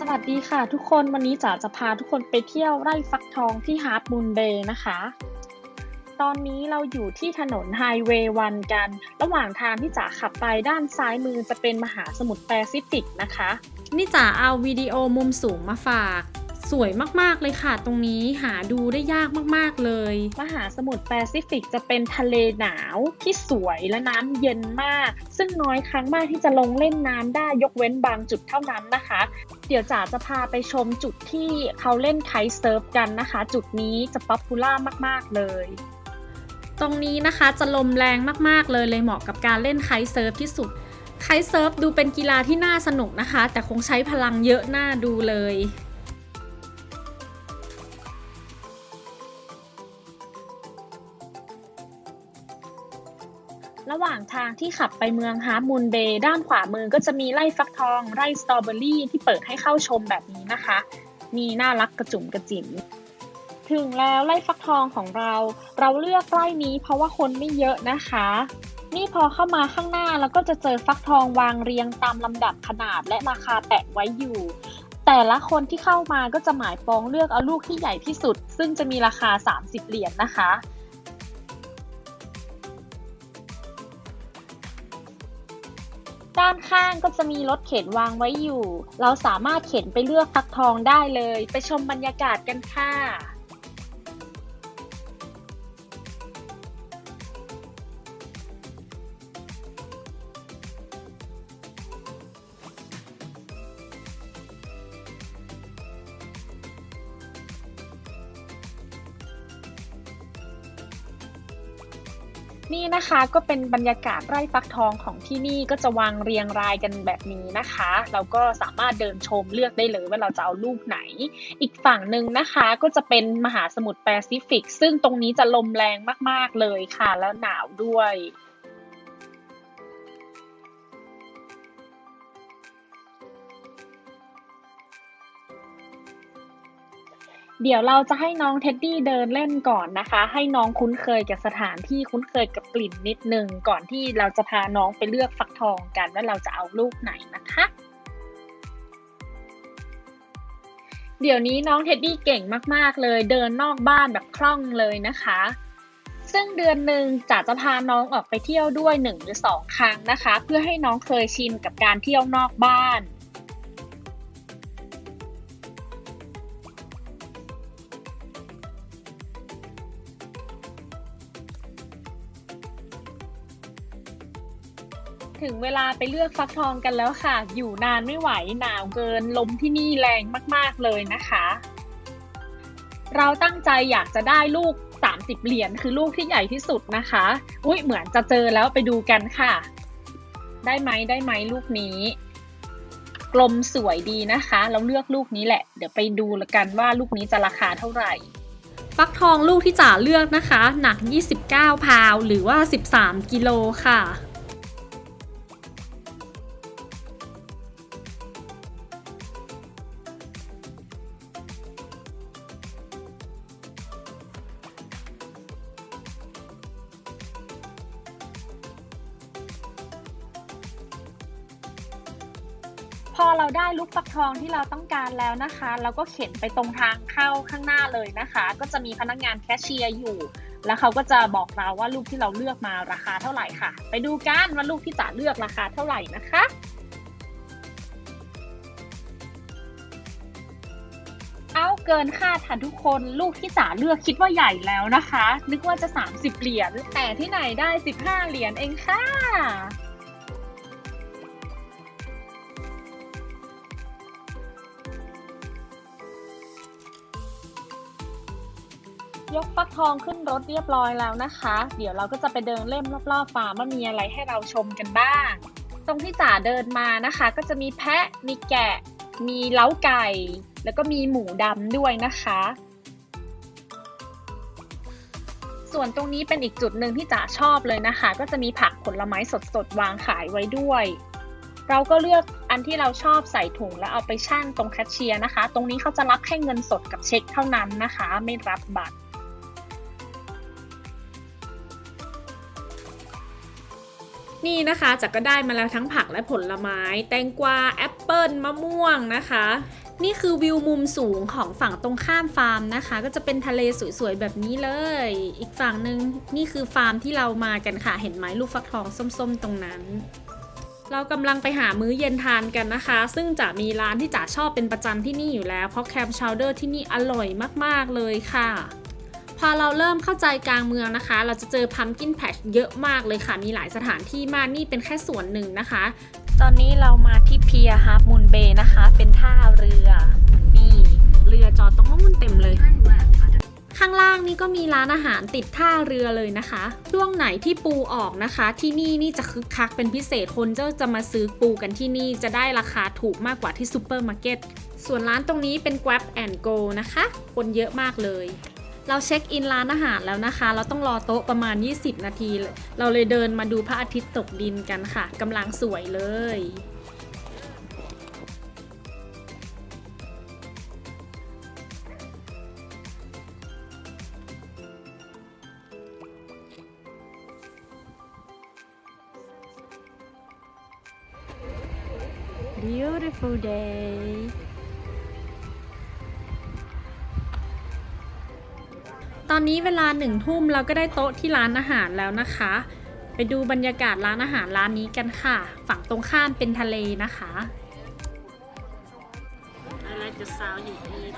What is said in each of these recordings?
สวัสดีค่ะทุกคนวันนี้จ๋าจะพาทุกคนไปเที่ยวไร่ฟักทองที่ฮาร์ปมูนเบย์นะคะ ตอนนี้เราอยู่ที่ถนนไฮเวย์วันกัน ระหว่างทางที่จ๋าขับไปด้านซ้ายมือจะเป็นมหาสมุทรแปซิฟิกนะคะ นี่จ๋าเอาวิดีโอมุมสูงมาฝาก สวยมากๆเลยค่ะ ตรงนี้หาดูได้ยากมากๆเลย มหาสมุทรแปซิฟิกจะเป็นทะเลหนาวที่สวยและน้ำเย็นมาก ซึ่งน้อยครั้งมากที่จะลงเล่นน้ำได้ยกเว้นบางจุดเท่านั้นนะคะ เดี๋ยวจ๋าจะพาไปชมจุดที่เขาเล่นไคท์เซิร์ฟกันนะคะ จุดนี้จะป๊อปปูล่ามากๆเลยตรงนี้นะคะจะลมแรงมากๆเลยเลยเหมาะกับการเล่นไคท์เซิร์ฟที่สุด ไคท์เซิร์ฟดูเป็นกีฬาที่น่าสนุกนะคะ แต่คงใช้พลังเยอะน่าดูเลย ระหว่างทางที่ขับไปเมืองฮาร์มูนเบย์ด้านขวามือก็จะมีไร่ฟักทอง ไร่สตรอเบอรี่ที่เปิดให้เข้าชมแบบนี้นะคะ มีน่ารักกระจุ่มกระจิ๋มถึงแล้วไร่ฟักทองของเรา เราเลือกไร่นี้เพราะว่าคนไม่เยอะนะคะ นี่พอเข้ามาข้างหน้าแล้วก็จะเจอฟักทองวางเรียงตามลำดับขนาดและราคาแปะไว้อยู่ แต่ละคนที่เข้ามาก็จะหมายปองเลือกเอาลูกที่ใหญ่ที่สุด ซึ่งจะมีราคา 30 เหรียญนะคะ ด้านข้างก็จะมีรถเข็นวางไว้อยู่ เราสามารถเข็นไปเลือกฟักทองได้เลย ไปชมบรรยากาศกันค่ะ นี่นะคะก็เป็นบรรยากาศไร่ฟักทองของที่นี่ก็จะวางเรียงรายกันแบบนี้นะคะ เราก็สามารถเดินชมเลือกได้เลยว่าเราจะเอาลูกไหน อีกฝั่งหนึ่งนะคะก็จะเป็นมหาสมุทรแปซิฟิก ซึ่งตรงนี้จะลมแรงมากๆเลยค่ะแล้วหนาวด้วย เดี๋ยวเราจะให้น้องเท็ดดี้เดินเล่นก่อนนะคะ ให้น้องคุ้นเคยกับสถานที่คุ้นเคยกับกลิ่นนิดนึง ก่อนที่เราจะพาน้องไปเลือกฟักทองกันว่าเราจะเอาลูกไหนนะคะเดี๋ยวนี้น้องเท็ดดี้เก่งมาก ๆ เลย เดินนอกบ้านแบบคล่องเลยนะคะ ซึ่งเดือนหนึ่งจ๋าจะพาน้องออกไปเที่ยวด้วยหนึ่งหรือสองครั้งนะคะ เพื่อให้น้องเคยชินกับการเที่ยวนอกบ้าน ถึงเวลาไปเลือกฟักทองกันแล้วค่ะ อยู่นานไม่ไหวหนาวเกินลมที่นี่แรงมากๆเลยนะคะ เราตั้งใจอยากจะได้ลูก 30 เหรียญคือลูกที่ใหญ่ที่สุดนะคะ อุ้ยเหมือนจะเจอแล้วไปดูกันค่ะ ได้ไหมได้ไหมลูกนี้ กลมสวยดีนะคะ เราเลือกลูกนี้แหละ เดี๋ยวไปดูละกันว่าลูกนี้จะราคาเท่าไหร่ฟักทองลูกที่จ๋าเลือกนะคะ หนัก 29 พาว หรือว่า 13 กิโลค่ะ พอเราได้ลูกฟักทองที่เราต้องการแล้วนะคะ เราก็เข็นไปตรงทางเข้าข้างหน้าเลยนะคะ ก็จะมีพนักงานแคชเชียร์อยู่ แล้วเขาก็จะบอกเราว่าลูกที่เราเลือกมาราคาเท่าไหร่ค่ะ ไปดูกันว่าลูกที่จ๋าเลือกราคาเท่าไหร่นะคะเอาเกินคาดค่ะทุกคนลูกที่จ๋าเลือกคิดว่าใหญ่แล้วนะคะ นึกว่าจะ 30 เหรียญแต่ที่ไหนได้ 15 เหรียญเองค่ะ ยกฟักทองขึ้นรถเรียบร้อยแล้วนะคะ เดี๋ยวเราก็จะไปเดินเล่มรอบๆฟาร์มว่ามีอะไรให้เราชมกันบ้าง ตรงที่จ๋าเดินมานะคะ ก็จะมีแพะ มีแกะ มีเล้าไก่ แล้วก็มีหมูดำด้วยนะคะ ส่วนตรงนี้เป็นอีกจุดหนึ่งที่จ๋าชอบเลยนะคะ ก็จะมีผักผลไม้สดๆวางขายไว้ด้วย เราก็เลือกอันที่เราชอบใส่ถุงแล้วเอาไปชั่งตรงแคชเชียร์นะคะ ตรงนี้เขาจะรับแค่เงินสดกับเช็คเท่านั้นนะคะ ไม่รับบัตร นี่นะคะจักก็ได้มาแล้วทั้งผักและผลไม้ แตงกวาแอปเปิลมะม่วงนะคะ นี่คือวิวมุมสูงของฝั่งตรงข้ามฟาร์มนะคะ ก็จะเป็นทะเลสวยๆแบบนี้เลย อีกฝั่งหนึ่งนี่คือฟาร์มที่เรามากันค่ะ เห็นไหมลูกฟักทองส้มๆตรงนั้นเรากำลังไปหามื้อเย็นทานกันนะคะ ซึ่งจะมีร้านที่จ๋าชอบเป็นประจำที่นี่อยู่แล้ว เพราะแคมชาวเดอร์ที่นี่อร่อยมาก ๆ เลยค่ะ พอเราเริ่มเข้าใจกลางเมืองนะคะ เราจะเจอพัมกินแพชเยอะมากเลยค่ะ มีหลายสถานที่มากนี่เป็นแค่ส่วนหนึ่งนะคะ ตอนนี้เรามาที่เพียฮาร์ m มูนเบย์นะคะ เป็นท่าเรือ นี่เรือจอดตรงนู้นเต็มเลย ข้างล่างนี่ก็มีร้านอาหารติดท่าเรือเลยนะคะ ช่วงไหนที่ปูออกนะคะ ที่นี่นี่จะคึกคักเป็นพิเศษคนจะจะมาซื้อปูกันที่นี่จะได้ราคาถูกมากกว่าที่ซูเปอร์มาร์เก็ต ส่วนร้านตรงนี้เป็น Grab and Go นะคะ คนเยอะมากเลย เราเช็คอินร้านอาหารแล้วนะคะ เราต้องรอโต๊ะประมาณ 20 นาที เราเลยเดินมาดูพระอาทิตย์ตกดินกันค่ะกำลังสวยเลย Beautiful day ตอนนี้เวลาหนึ่งทุ่มเราก็ได้โต๊ะที่ร้านอาหารแล้วนะคะ ไปดูบรรยากาศร้านอาหารร้านนี้กันค่ะ ฝั่งตรงข้ามเป็นทะเลนะคะ I like the sound you eat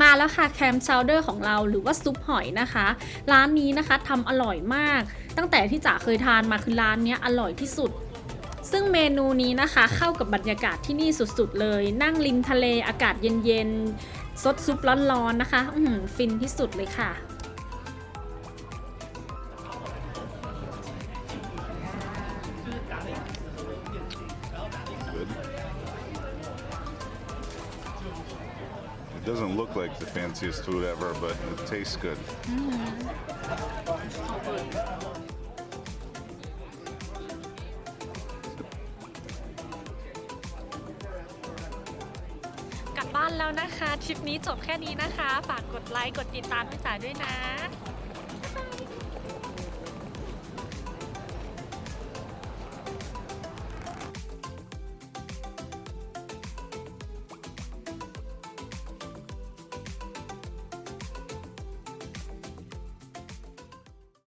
มาแล้วค่ะแคมชาวเดอร์ของเราหรือว่าซุปหอยนะคะ ร้านนี้นะคะทำอร่อยมาก ตั้งแต่ที่จ๋าเคยทานมาคือร้านเนี้ยอร่อยที่สุด ซึ่งเมนูนี้นะคะเข้ากับบรรยากาศที่นี่สุดๆเลย นั่งริมทะเลอากาศเย็นๆซดซุปร้อนๆนะคะอื้อหือฟินที่สุดเลยค่ะ It doesn't look like the fanciest food ever, but it tastes good. กลับบ้านแล้วนะคะทริปนี้จบแค่นี้นะคะ ฝากกดไลค์ กดติดตามพี่จ๋าด้วยนะ